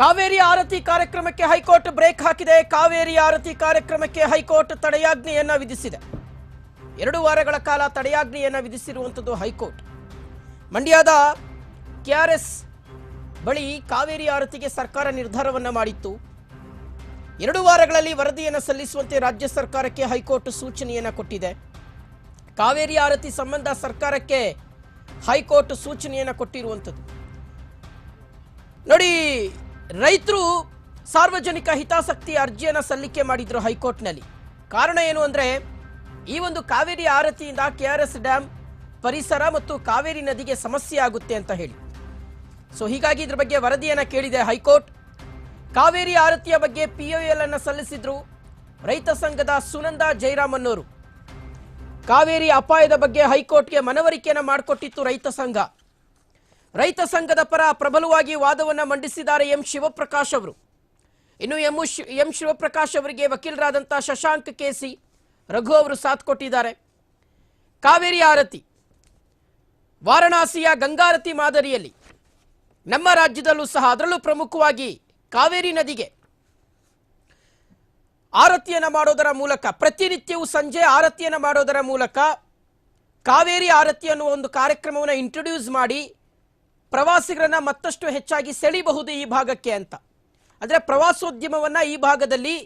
ಕಾವೇರಿ ಆರತಿ ಕಾರ್ಯಕ್ರಮಕ್ಕೆ high court break ಹಾಕಿದೆ. ಕಾವೇರಿ ಆರತಿ ಕಾರ್ಯಕ್ರಮಕ್ಕೆ ಹೈಕೋರ್ಟ್ ತಡೆಯಾಜ್ಞೆಯನ್ನ ವಿಧಿಸಿದೆ. ಎರಡು ವಾರಗಳ ಕಾಲ ತಡೆಯಾಜ್ಞೆಯನ್ನ ವಿಧಿಸಿರುವಂಥದ್ದು ಹೈಕೋರ್ಟ್. ಮಂಡ್ಯದ ಕೆಆರ್ಎಸ್ ಬಳಿ ಕಾವೇರಿ ಆರತಿಗೆ ಸರ್ಕಾರ ನಿರ್ಧಾರವನ್ನ ಮಾಡಿತ್ತು. ಎರಡು ವಾರಗಳಲ್ಲಿ ವರದಿಯನ್ನು ಸಲ್ಲಿಸುವಂತೆ ರಾಜ್ಯ ಸರ್ಕಾರಕ್ಕೆ ಹೈಕೋರ್ಟ್ ಸೂಚನೆಯನ್ನು ಕೊಟ್ಟಿದೆ. ಕಾವೇರಿ ಆರತಿ ಸಂಬಂಧ ಸರ್ಕಾರಕ್ಕೆ ಹೈಕೋರ್ಟ್ ಸೂಚನೆಯನ್ನು ಕೊಟ್ಟಿರುವಂಥದ್ದು ನೋಡಿ ರೈತರು ಸಾರ್ವಜನಿಕ ಹಿತಾಸಕ್ತಿ ಅರ್ಜಿಯನ್ನು ಸಲ್ಲಿಕೆ ಮಾಡಿದ್ರು ಹೈಕೋರ್ಟ್ನಲ್ಲಿ. ಕಾರಣ ಏನು ಅಂದರೆ, ಈ ಒಂದು ಕಾವೇರಿ ಆರತಿಯಿಂದ ಕೆ ಆರ್ ಎಸ್ ಡ್ಯಾಮ್ ಪರಿಸರ ಮತ್ತು ಕಾವೇರಿ ನದಿಗೆ ಸಮಸ್ಯೆ ಆಗುತ್ತೆ ಅಂತ ಹೇಳಿ. ಸೊ, ಹೀಗಾಗಿ ಇದ್ರ ಬಗ್ಗೆ ವರದಿಯನ್ನ ಕೇಳಿದೆ ಹೈಕೋರ್ಟ್. ಕಾವೇರಿ ಆರತಿಯ ಬಗ್ಗೆ ಪಿಒಎಲ್ ಅನ್ನು ಸಲ್ಲಿಸಿದ್ರು ರೈತ ಸಂಘದ ಸುನಂದ ಅನ್ನೋರು ಕಾವೇರಿ ಅಪಾಯದ ಬಗ್ಗೆ ಹೈಕೋರ್ಟ್ಗೆ ಮನವರಿಕೆಯನ್ನು ಮಾಡಿಕೊಟ್ಟಿತ್ತು ರೈತ ಸಂಘ. ರೈತ ಸಂಘದ ಪರ ಪ್ರಬಲವಾಗಿ ವಾದವನ್ನು ಮಂಡಿಸಿದ್ದಾರೆ ಎಂ ಶಿವಪ್ರಕಾಶ್ ಅವರು. ಇನ್ನು ಎಂ ಎಂ ಶಿವಪ್ರಕಾಶ್ ಅವರಿಗೆ ವಕೀಲರಾದಂಥ ಶಶಾಂಕ್ ಕೆಸಿ, ರಘು ಅವರು ಸಾಥ್ ಕೊಟ್ಟಿದ್ದಾರೆ. ಕಾವೇರಿ ಆರತಿ, ವಾರಣಾಸಿಯ ಗಂಗಾರತಿ ಮಾದರಿಯಲ್ಲಿ ನಮ್ಮ ರಾಜ್ಯದಲ್ಲೂ ಸಹ ಅದರಲ್ಲೂ ಪ್ರಮುಖವಾಗಿ ಕಾವೇರಿ ನದಿಗೆ ಆರತಿಯನ್ನು ಮಾಡೋದರ ಮೂಲಕ, ಪ್ರತಿನಿತ್ಯವೂ ಸಂಜೆ ಆರತಿಯನ್ನು ಮಾಡೋದರ ಮೂಲಕ ಕಾವೇರಿ ಆರತಿ ಅನ್ನುವ ಒಂದು ಕಾರ್ಯಕ್ರಮವನ್ನು ಇಂಟ್ರೊಡ್ಯೂಸ್ ಮಾಡಿ ಪ್ರವಾಸಿಗರನ್ನ ಮತ್ತಷ್ಟು ಹೆಚ್ಚಾಗಿ ಸೆಳಿಬಹುದು ಈ ಭಾಗಕ್ಕೆ ಅಂತ. ಅಂದ್ರೆ ಪ್ರವಾಸೋದ್ಯಮವನ್ನ ಈ ಭಾಗದಲ್ಲಿ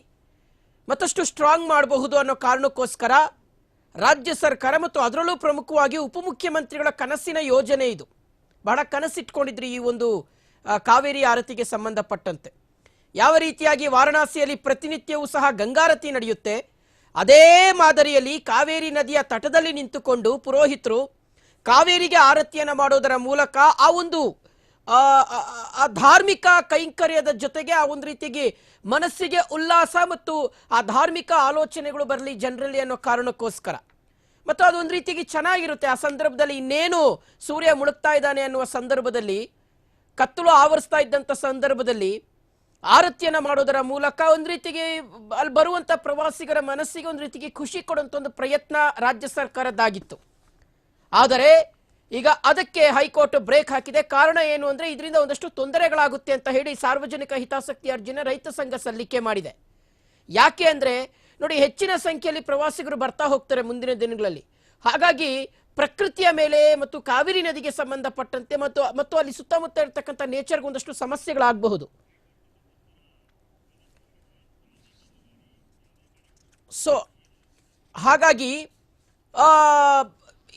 ಮತ್ತಷ್ಟು ಸ್ಟ್ರಾಂಗ್ ಮಾಡಬಹುದು ಅನ್ನೋ ಕಾರಣಕ್ಕೋಸ್ಕರ ರಾಜ್ಯ ಸರ್ಕಾರ ಮತ್ತು ಅದರಲ್ಲೂ ಪ್ರಮುಖವಾಗಿ ಉಪಮುಖ್ಯಮಂತ್ರಿಗಳ ಕನಸಿನ ಯೋಜನೆ ಇದು. ಬಹಳ ಕನಸಿಟ್ಕೊಂಡಿದ್ರಿ ಈ ಒಂದು ಕಾವೇರಿ ಆರತಿಗೆ ಸಂಬಂಧಪಟ್ಟಂತೆ. ಯಾವ ರೀತಿಯಾಗಿ ವಾರಣಾಸಿಯಲ್ಲಿ ಪ್ರತಿನಿತ್ಯವೂ ಸಹ ಗಂಗಾರತಿ ನಡೆಯುತ್ತೆ, ಅದೇ ಮಾದರಿಯಲ್ಲಿ ಕಾವೇರಿ ನದಿಯ ತಟದಲ್ಲಿ ನಿಂತುಕೊಂಡು ಪುರೋಹಿತರು ಕಾವೇರಿಗೆ ಆರತಿಯನ್ನು ಮಾಡೋದರ ಮೂಲಕ ಆ ಒಂದು ಆ, ಧಾರ್ಮಿಕ ಕೈಂಕರ್ಯದ ಜೊತೆಗೆ ಆ ಒಂದು ರೀತಿಗೆ ಮನಸ್ಸಿಗೆ ಉಲ್ಲಾಸ ಮತ್ತು ಆ ಧಾರ್ಮಿಕ ಆಲೋಚನೆಗಳು ಬರಲಿ ಜನರಲ್ಲಿ ಅನ್ನೋ ಕಾರಣಕ್ಕೋಸ್ಕರ. ಮತ್ತು ಅದೊಂದು ರೀತಿಗೆ ಚೆನ್ನಾಗಿರುತ್ತೆ. ಆ ಸಂದರ್ಭದಲ್ಲಿ ಇನ್ನೇನು ಸೂರ್ಯ ಮುಳುಗ್ತಾ ಇದ್ದಾನೆ ಅನ್ನುವ ಸಂದರ್ಭದಲ್ಲಿ ಕತ್ತಲು ಆವರಿಸ್ತಾ ಇದ್ದಂಥ ಸಂದರ್ಭದಲ್ಲಿ ಆರತಿಯನ್ನು ಮಾಡೋದರ ಮೂಲಕ ಒಂದು ರೀತಿಗೆ ಅಲ್ಲಿ ಬರುವಂಥ ಪ್ರವಾಸಿಗರ ಮನಸ್ಸಿಗೆ ಒಂದು ರೀತಿಗೆ ಖುಷಿ ಕೊಡುವಂಥ ಒಂದು ಪ್ರಯತ್ನ ರಾಜ್ಯ ಸರ್ಕಾರದ್ದಾಗಿತ್ತು. ಆದರೆ ಈಗ ಅದಕ್ಕೆ ಹೈಕೋರ್ಟ್ ಬ್ರೇಕ್ ಹಾಕಿದೆ. ಕಾರಣ ಏನು ಅಂದ್ರೆ ಇದರಿಂದ ಒಂದಷ್ಟು ತೊಂದರೆಗಳಾಗುತ್ತೆ ಅಂತ ಹೇಳಿ ಸಾರ್ವಜನಿಕ ಹಿತಾಸಕ್ತಿ ಅರ್ಜಿನ ರೈತ ಸಂಘ ಸಲ್ಲಿಕೆ ಮಾಡಿದೆ. ಯಾಕೆ ಅಂದ್ರೆ ನೋಡಿ ಹೆಚ್ಚಿನ ಸಂಖ್ಯೆಯಲ್ಲಿ ಪ್ರವಾಸಿಗರು ಬರ್ತಾ ಹೋಗ್ತಾರೆ ಮುಂದಿನ ದಿನಗಳಲ್ಲಿ. ಹಾಗಾಗಿ ಪ್ರಕೃತಿಯ ಮೇಲೆ ಮತ್ತು ಕಾವೇರಿ ನದಿಗೆ ಸಂಬಂಧಪಟ್ಟಂತೆ ಮತ್ತು ಮತ್ತು ಅಲ್ಲಿ ಸುತ್ತಮುತ್ತ ಇರತಕ್ಕಂಥ ನೇಚರ್ಗೆ ಒಂದಷ್ಟು ಸಮಸ್ಯೆಗಳಾಗಬಹುದು. ಸೊ ಹಾಗಾಗಿ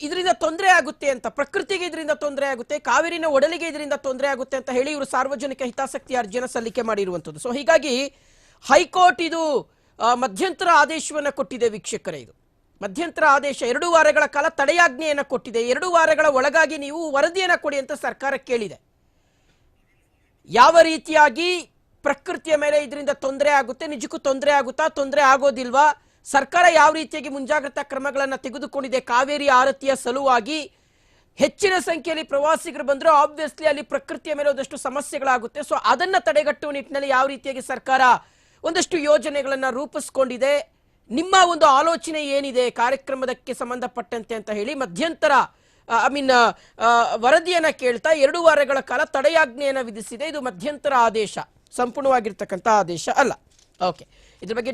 ಇದರಿಂದ ತೊಂದರೆ ಆಗುತ್ತೆ ಅಂತ, ಪ್ರಕೃತಿಗೆ ಇದರಿಂದ ತೊಂದರೆ ಆಗುತ್ತೆ, ಕಾವೇರಿನ ಒಡಲಿಗೆ ಇದರಿಂದ ತೊಂದರೆ ಆಗುತ್ತೆ ಅಂತ ಹೇಳಿ ಇವರು ಸಾರ್ವಜನಿಕ ಹಿತಾಸಕ್ತಿ ಅರ್ಜಿಯನ್ನು ಸಲ್ಲಿಕೆ ಮಾಡಿರುವಂಥದ್ದು. ಸೊ ಹೀಗಾಗಿ ಹೈಕೋರ್ಟ್ ಇದು ಮಧ್ಯಂತರ ಆದೇಶವನ್ನು ಕೊಟ್ಟಿದೆ ವೀಕ್ಷಕರೇ ಇದು. ಮಧ್ಯಂತರ ಆದೇಶ ಎರಡು ವಾರಗಳ ಕಾಲ ತಡೆಯಾಜ್ಞೆಯನ್ನು ಕೊಟ್ಟಿದೆ. ಎರಡು ವಾರಗಳ ಒಳಗಾಗಿ ನೀವು ವರದಿಯನ್ನು ಕೊಡಿ ಅಂತ ಸರ್ಕಾರ ಕೇಳಿದೆ. ಯಾವ ರೀತಿಯಾಗಿ ಪ್ರಕೃತಿಯ ಮೇಲೆ ಇದರಿಂದ ತೊಂದರೆ ಆಗುತ್ತೆ, ನಿಜಕ್ಕೂ ತೊಂದರೆ ಆಗುತ್ತಾ, ತೊಂದರೆ ಆಗೋದಿಲ್ವಾ ಸರ್ಕಾರ ಯಾವ ರೀತಿಯಾಗಿ ಮುಂಜಾಗ್ರತಾ ಕ್ರಮಗಳನ್ನು ತೆಗೆದುಕೊಂಡಿದೆ? ಕಾವೇರಿ ಆರತಿಯ ಸಲುವಾಗಿ ಹೆಚ್ಚಿನ ಸಂಖ್ಯೆಯಲ್ಲಿ ಪ್ರವಾಸಿಗರು ಬಂದರೆ ಆಬ್ವಿಯಸ್ಲಿ ಅಲ್ಲಿ ಪ್ರಕೃತಿಯ ಮೇಲೆ ಒಂದಷ್ಟು ಸಮಸ್ಯೆಗಳಾಗುತ್ತೆ. ಸೊ ಅದನ್ನು ತಡೆಗಟ್ಟುವ ನಿಟ್ಟಿನಲ್ಲಿ ಯಾವ ರೀತಿಯಾಗಿ ಸರ್ಕಾರ ಒಂದಷ್ಟು ಯೋಜನೆಗಳನ್ನು ರೂಪಿಸ್ಕೊಂಡಿದೆ? ನಿಮ್ಮ ಒಂದು ಆಲೋಚನೆ ಏನಿದೆ? ಕಾರ್ಯಕ್ರಮದಕ್ಕೆ ಸಂಬಂಧಪಟ್ಟಂತೆ ಅಂತ ಹೇಳಿ ಮಧ್ಯಂತರ ಐ ಮೀನ್ ವರದಿಯನ್ನು ಕೇಳ್ತಾ ಎರಡು ವಾರಗಳ ಕಾಲ ತಡೆಯಾಜ್ಞೆಯನ್ನು ವಿಧಿಸಿದೆ. ಇದು ಮಧ್ಯಂತರ ಆದೇಶ. ಸಂಪೂರ್ಣವಾಗಿರ್ತಕ್ಕಂಥ ಆದೇಶ ಅಲ್ಲ. ಓಕೆ ಇದ್ರ ಬಗ್ಗೆ